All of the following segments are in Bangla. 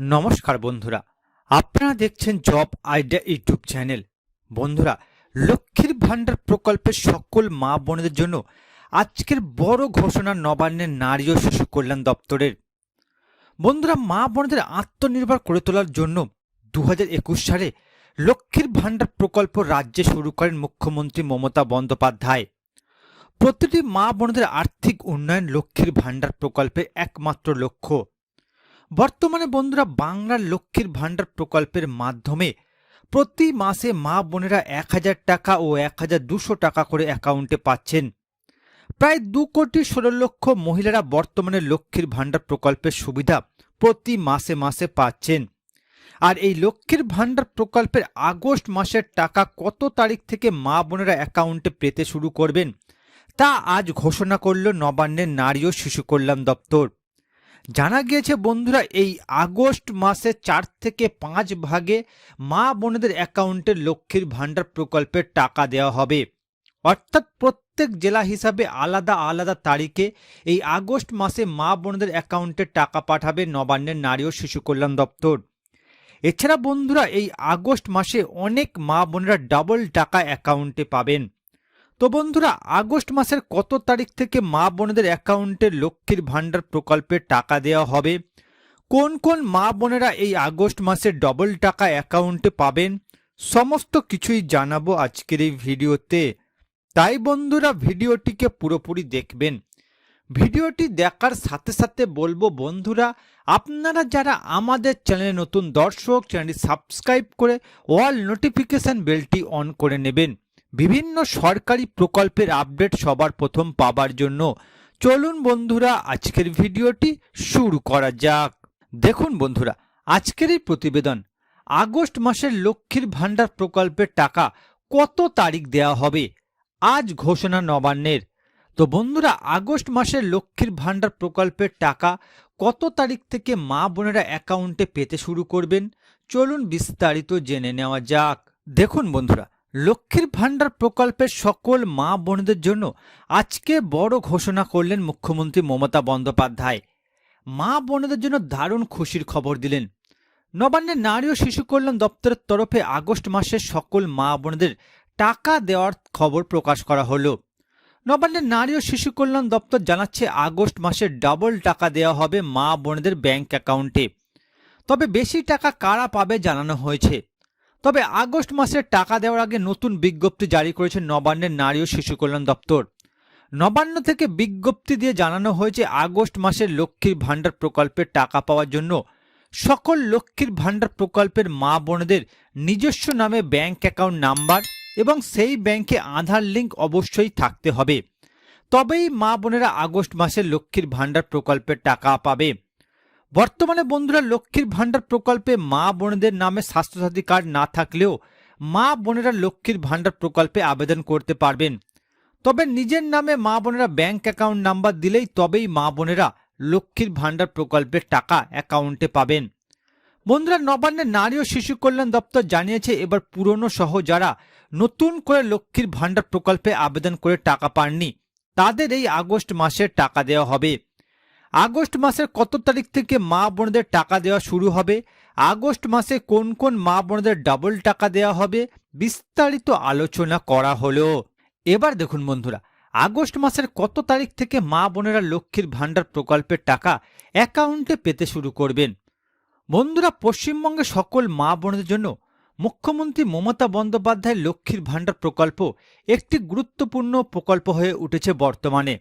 নমস্কার বন্ধুরা, আপনারা দেখছেন জব আইডিয়া ইউটিউব চ্যানেল। বন্ধুরা, লক্ষ্মীর ভাণ্ডার প্রকল্পের সকল মা বোনদের জন্য আজকের বড় ঘোষণা নবান্নের নারী ও শিশু কল্যাণ দপ্তরের। বন্ধুরা, মা বোনদের আত্মনির্ভর করে তোলার জন্য দু হাজার একুশ সালে লক্ষ্মীর ভাণ্ডার প্রকল্প রাজ্যে শুরু করেন মুখ্যমন্ত্রী মমতা বন্দ্যোপাধ্যায়। প্রতিটি মা বোনদের আর্থিক উন্নয়ন লক্ষ্মীর ভাণ্ডার প্রকল্পের একমাত্র লক্ষ্য। বর্তমানে বন্ধুরা বাংলার লক্ষ্মীর ভাণ্ডার প্রকল্পের মাধ্যমে প্রতি মাসে মা বোনেরা এক হাজার টাকা ও এক হাজার দুশো টাকা করে অ্যাকাউন্টে পাচ্ছেন। প্রায় দু কোটি ষোলো লক্ষ মহিলারা বর্তমানে লক্ষ্মীর ভাণ্ডার প্রকল্পের সুবিধা প্রতি মাসে মাসে পাচ্ছেন। আর এই লক্ষ্মীর ভাণ্ডার প্রকল্পের আগস্ট মাসের টাকা কত তারিখ থেকে মা বোনেরা অ্যাকাউন্টে পেতে শুরু করবেন, তা আজ ঘোষণা করল নবান্নের নারী ও শিশু কল্যাণ দপ্তর। জানা গিয়েছে, বন্ধুরা, এই আগস্ট মাসে চার থেকে পাঁচ ভাগে মা বোনেদের অ্যাকাউন্টে লক্ষ্মীর ভাণ্ডার প্রকল্পের টাকা দেওয়া হবে। অর্থাৎ প্রত্যেক জেলা হিসাবে আলাদা আলাদা তারিখে এই আগস্ট মাসে মা বোনদের অ্যাকাউন্টে টাকা পাঠাবে নবান্নের নারী ও শিশু কল্যাণ দপ্তর। এছাড়া, বন্ধুরা, এই আগস্ট মাসে অনেক মা বোনেরা ডাবল টাকা অ্যাকাউন্টে পাবেন। তো বন্ধুরা, আগস্ট মাসের কত তারিখ থেকে মা বোনেদের অ্যাকাউন্টে লক্ষ্মীর ভাণ্ডার প্রকল্পে টাকা দেওয়া হবে? কোন কোন মা বোনেরা এই আগস্ট মাসে ডবল টাকা অ্যাকাউন্টে পাবেন? সমস্ত কিছুই জানাব আজকের এই ভিডিওতে। তাই বন্ধুরা, ভিডিওটিকে পুরোপুরি দেখবেন। ভিডিওটি দেখার সাথে সাথে বলব বন্ধুরা, আপনারা যারা আমাদের চ্যানেলে নতুন দর্শক, চ্যানেলটি সাবস্ক্রাইব করে অল নোটিফিকেশান বেলটি অন করে নেবেন। বিভিন্ন সরকারি প্রকল্পের আপডেট সবার প্রথম পাবার জন্য চলুন বন্ধুরা, আজকের ভিডিওটি শুরু করা যাক। দেখুন বন্ধুরা, আজকের এই প্রতিবেদন, আগস্ট মাসের লক্ষ্মীর ভাণ্ডার প্রকল্পের টাকা কত তারিখ দেওয়া হবে? আজ ঘোষণা নবান্নের। তো বন্ধুরা, আগস্ট মাসের লক্ষ্মীর ভাণ্ডার প্রকল্পের টাকা কত তারিখ থেকে মা বোনেরা অ্যাকাউন্টে পেতে শুরু করবেন? চলুন বিস্তারিত জেনে নেওয়া যাক। দেখুন বন্ধুরা লক্ষ্মীর ভাণ্ডার প্রকল্পের সকল মা বোনদের জন্য আজকে বড় ঘোষণা করলেন মুখ্যমন্ত্রী মমতা বন্দ্যোপাধ্যায়। মা বোনদের জন্য দারুণ খুশির খবর দিলেন। নবান্নের নারী ও শিশু কল্যাণ দপ্তরের তরফে আগস্ট মাসের সকল মা বোনদের টাকা দেওয়ার খবর প্রকাশ করা হলো। নবান্নের নারী ও শিশু কল্যাণ দপ্তর জানাচ্ছে আগস্ট মাসে ডাবল টাকা দেওয়া হবে মা বোনদের ব্যাংক অ্যাকাউন্টে। তবে বেশি টাকা কারা পাবে জানানো হয়েছে। তবে আগস্ট মাসের টাকা দেওয়ার আগে নতুন বিজ্ঞপ্তি জারি করেছে নবান্নের নারী ও শিশু কল্যাণ দপ্তর। নবান্ন থেকে বিজ্ঞপ্তি দিয়ে জানানো হয়েছে, আগস্ট মাসের লক্ষ্মীর ভাণ্ডার প্রকল্পের টাকা পাওয়ার জন্য সকল লক্ষ্মীর ভাণ্ডার প্রকল্পের মা বোনদের নিজস্ব নামে ব্যাংক অ্যাকাউন্ট নাম্বার এবং সেই ব্যাংকে আধার লিঙ্ক অবশ্যই থাকতে হবে। তবেই মা বোনেরা আগস্ট মাসে লক্ষ্মীর ভাণ্ডার প্রকল্পের টাকা পাবে। বর্তমানে বন্ধুরা লক্ষ্মীর ভাণ্ডার প্রকল্পে মা বোনদের নামে স্বাস্থ্যসাথী কার্ড না থাকলেও মা বোনেরা লক্ষ্মীর ভাণ্ডার প্রকল্পে আবেদন করতে পারবেন। তবে নিজের নামে মা বোনেরা ব্যাংক অ্যাকাউন্ট নাম্বার দিলেই তবেই মা বোনেরা লক্ষ্মীর ভাণ্ডার প্রকল্পের টাকা অ্যাকাউন্টে পাবেন। বন্ধুরা নবান্নের নারী ও শিশু কল্যাণ দপ্তর জানিয়েছে, এবার পুরনো সহ যারা নতুন করে লক্ষ্মীর ভাণ্ডার প্রকল্পে আবেদন করে টাকা পাননি, তাদের এই আগস্ট মাসের টাকা দেওয়া হবে। আগস্ট মাসের কত তারিখ থেকে মা বোনদের টাকা দেওয়া শুরু হবে? আগস্ট মাসে কোন কোন মা বোনদের ডাবল টাকা দেওয়া হবে? বিস্তারিত আলোচনা করা হলো। এবার দেখুন বন্ধুরা, আগস্ট মাসের কত তারিখ থেকে মা বোনেরা লক্ষ্মীর ভাণ্ডার প্রকল্পের টাকা অ্যাকাউন্টে পেতে শুরু করবেন? বন্ধুরা পশ্চিমবঙ্গে সকল মা বোনদের জন্য মুখ্যমন্ত্রী মমতা বন্দ্যোপাধ্যায় লক্ষ্মীর ভাণ্ডার প্রকল্প একটি গুরুত্বপূর্ণ প্রকল্প হয়ে উঠেছে বর্তমানে।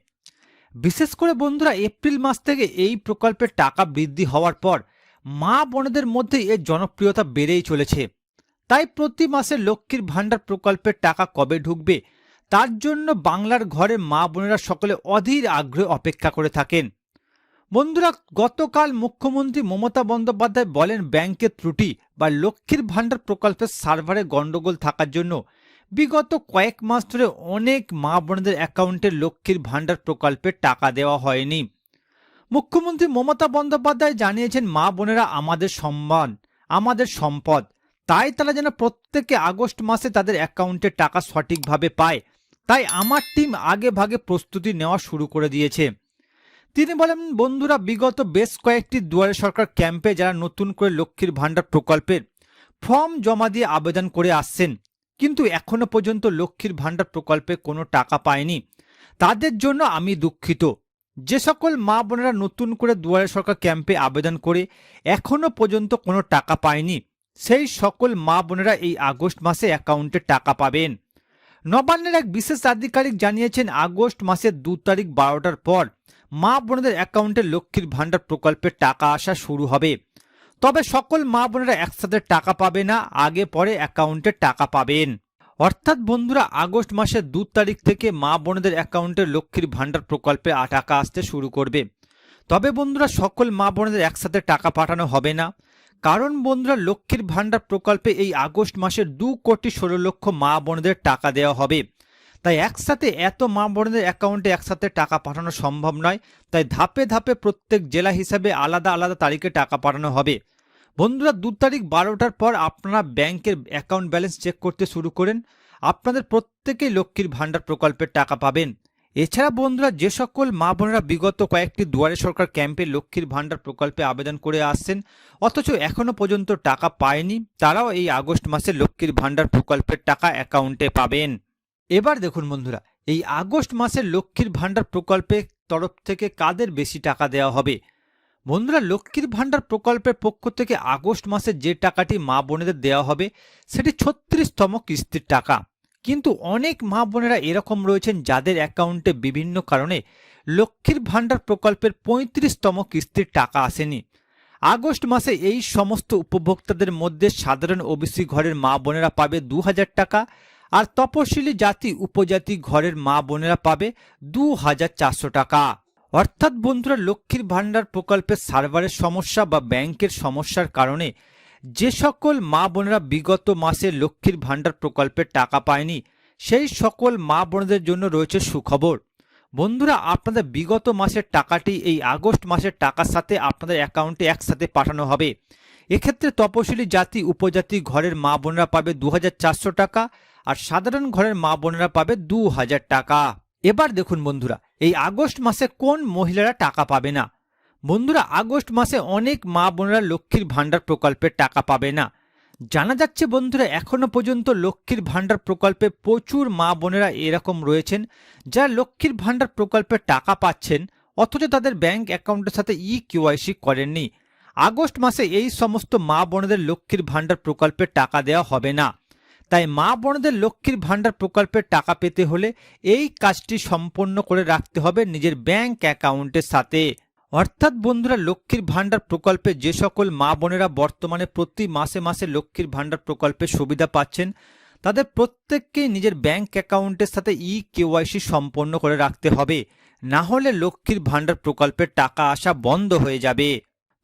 বিশেষ করে বন্ধুরা এপ্রিল মাস থেকে এই প্রকল্পের টাকা বৃদ্ধি হওয়ার পর মা বোনেদের মধ্যে এর জনপ্রিয়তা বেড়েই চলেছে। তাই প্রতি মাসে লক্ষ্মীর ভাণ্ডার প্রকল্পের টাকা কবে ঢুকবে তার জন্য বাংলার ঘরে মা বোনেরা সকলে অধীর আগ্রহে অপেক্ষা করে থাকেন। বন্ধুরা, গতকাল মুখ্যমন্ত্রী মমতা বন্দ্যোপাধ্যায় বলেন ব্যাংকের ত্রুটি বা লক্ষ্মীর ভাণ্ডার প্রকল্পের সার্ভারে গণ্ডগোল থাকার জন্য বিগত কয়েক মাস ধরে অনেক মা বোনদের অ্যাকাউন্টে লক্ষ্মীর ভাণ্ডার প্রকল্পের টাকা দেওয়া হয়নি। মুখ্যমন্ত্রী মমতা বন্দ্যোপাধ্যায় জানিয়েছেন, মা বোনেরা আমাদের সম্মান, আমাদের সম্পদ। তাই তারা যেন প্রত্যেকে আগস্ট মাসে তাদের অ্যাকাউন্টে টাকা সঠিকভাবে পায়। তাই আমার টিম আগে ভাগে প্রস্তুতি নেওয়া শুরু করে দিয়েছে। তিনি বলেন, বন্ধুরা, বিগত বেশ কয়েকটি দুয়ারে সরকার ক্যাম্পে যারা নতুন করে লক্ষ্মীর ভাণ্ডার প্রকল্পের ফর্ম জমা দিয়ে আবেদন করে আসছেন কিন্তু এখনও পর্যন্ত লক্ষ্মীর ভাণ্ডার প্রকল্পে কোনো টাকা পায়নি তাদের জন্য আমি দুঃখিত। যে সকল মা বোনেরা নতুন করে দুয়ারে সরকার ক্যাম্পে আবেদন করে এখনও পর্যন্ত কোনো টাকা পায়নি, সেই সকল মা বোনেরা এই আগস্ট মাসে অ্যাকাউন্টে টাকা পাবেন। নবান্নের এক বিশেষ আধিকারিক জানিয়েছেন, আগস্ট মাসের দু তারিখ বারোটার পর মা বোনদের অ্যাকাউন্টে লক্ষ্মীর ভাণ্ডার প্রকল্পের টাকা আসা শুরু হবে। তবে সকল মা বোনেরা একসাথে টাকা পাবে না, আগে পরে অ্যাকাউন্টে টাকা পাবেন। অর্থাৎ বন্ধুরা, আগস্ট মাসের দু তারিখ থেকে মা বোনেদের অ্যাকাউন্টে লক্ষ্মীর ভাণ্ডার প্রকল্পে টাকা আসতে শুরু করবে। তবে বন্ধুরা, সকল মা বোনেদের একসাথে টাকা পাঠানো হবে না। কারণ বন্ধুরা, লক্ষ্মীর ভাণ্ডার প্রকল্পে এই আগস্ট মাসের দু কোটি ষোলো লক্ষ মা বোনেদের টাকা দেওয়া হবে। তাই একসাথে এত মা বোনদের অ্যাকাউন্টে একসাথে টাকা পাঠানো সম্ভব নয়, তাই ধাপে ধাপে প্রত্যেক জেলা হিসাবে আলাদা আলাদা তারিখে টাকা পাঠানো হবে। বন্ধুরা, দু তারিখ বারোটার পর আপনারা ব্যাংকের অ্যাকাউন্ট ব্যালেন্স চেক করতে শুরু করেন। আপনাদের প্রত্যেকেই লক্ষ্মীর ভাণ্ডার প্রকল্পের টাকা পাবেন। এছাড়া বন্ধুরা, যে সকল মা বোনেরা বিগত কয়েকটি দুয়ারে সরকার ক্যাম্পে লক্ষ্মীর ভাণ্ডার প্রকল্পে আবেদন করে আসছেন, অথচ এখনও পর্যন্ত টাকা পায়নি, তারাও এই আগস্ট মাসে লক্ষ্মীর ভাণ্ডার প্রকল্পের টাকা অ্যাকাউন্টে পাবেন। এবার দেখুন বন্ধুরা, এই আগস্ট মাসে লক্ষ্মীর ভাণ্ডার প্রকল্পে তরফ থেকে কাদের বেশি টাকা দেওয়া হবে? বন্ধুরা, লক্ষ্মীর ভাণ্ডার প্রকল্পের পক্ষ থেকে আগস্ট মাসে যে টাকাটি মা বোনেদের দেওয়া হবে, সেটি ছত্রিশতম কিস্তির টাকা। কিন্তু অনেক মা বোনেরা এরকম রয়েছেন যাদের অ্যাকাউন্টে বিভিন্ন কারণে লক্ষ্মীর ভাণ্ডার প্রকল্পের পঁয়ত্রিশতম কিস্তির টাকা আসেনি। আগস্ট মাসে এই সমস্ত উপভোক্তাদের মধ্যে সাধারণ ওবিসি ঘরের মা বোনেরা পাবে দু হাজার টাকা আর তপশিলি জাতি উপজাতি ঘরের মা বোনেরা পাবে দু হাজার চারশো টাকা। অর্থাৎ বন্ধুরা, লক্ষ্মীর ভাণ্ডার প্রকল্পের সার্ভারের সমস্যা বা ব্যাংকের সমস্যার কারণে যে সকল মা বোনেরা বিগত মাসে লক্ষ্মীর ভাণ্ডার প্রকল্পের টাকা পায়নি, সেই সকল মা বোনদের জন্য রয়েছে সুখবর। বন্ধুরা, আপনাদের বিগত মাসের টাকাটি এই আগস্ট মাসের টাকার সাথে আপনাদের অ্যাকাউন্টে একসাথে পাঠানো হবে। এক্ষেত্রে তপশিলি জাতি উপজাতি ঘরের মা বোনেরা পাবে দু হাজার চারশো টাকা আর সাধারণ ঘরের মা বোনেরা পাবে দু হাজার টাকা। এবার দেখুন বন্ধুরা, এই আগস্ট মাসে কোন মহিলারা টাকা পাবে না? বন্ধুরা, আগস্ট মাসে অনেক মা বোনেরা লক্ষ্মীর ভাণ্ডার প্রকল্পের টাকা পাবে না। জানা যাচ্ছে বন্ধুরা, এখনও পর্যন্ত লক্ষ্মীর ভাণ্ডার প্রকল্পে প্রচুর মা বোনেরা এরকম রয়েছেন, যারা লক্ষ্মীর ভাণ্ডার প্রকল্পের টাকা পাচ্ছেন, অথচ তাদের ব্যাংক অ্যাকাউন্টের সাথে ই কেওয়াইসি করেননি। আগস্ট মাসে এই সমস্ত মা বোনেদের লক্ষ্মীর ভাণ্ডার প্রকল্পের টাকা দেওয়া হবে না। তাই মা বোনদের লক্ষ্মীর ভাণ্ডার প্রকল্পের টাকা পেতে হলে এই কাজটি সম্পন্ন করে রাখতে হবে নিজের ব্যাংক অ্যাকাউন্টের সাথে। অর্থাৎ বন্ধুরা, লক্ষ্মীর ভাণ্ডার প্রকল্পে যে সকল মা বোনেরা বর্তমানে প্রতি মাসে মাসে লক্ষ্মীর ভাণ্ডার প্রকল্পের সুবিধা পাচ্ছেন, তাদের প্রত্যেককেই নিজের ব্যাংক অ্যাকাউন্টের সাথে ই কেওয়াইসি সম্পন্ন করে রাখতে হবে। না হলে লক্ষ্মীর ভাণ্ডার প্রকল্পের টাকা আসা বন্ধ হয়ে যাবে।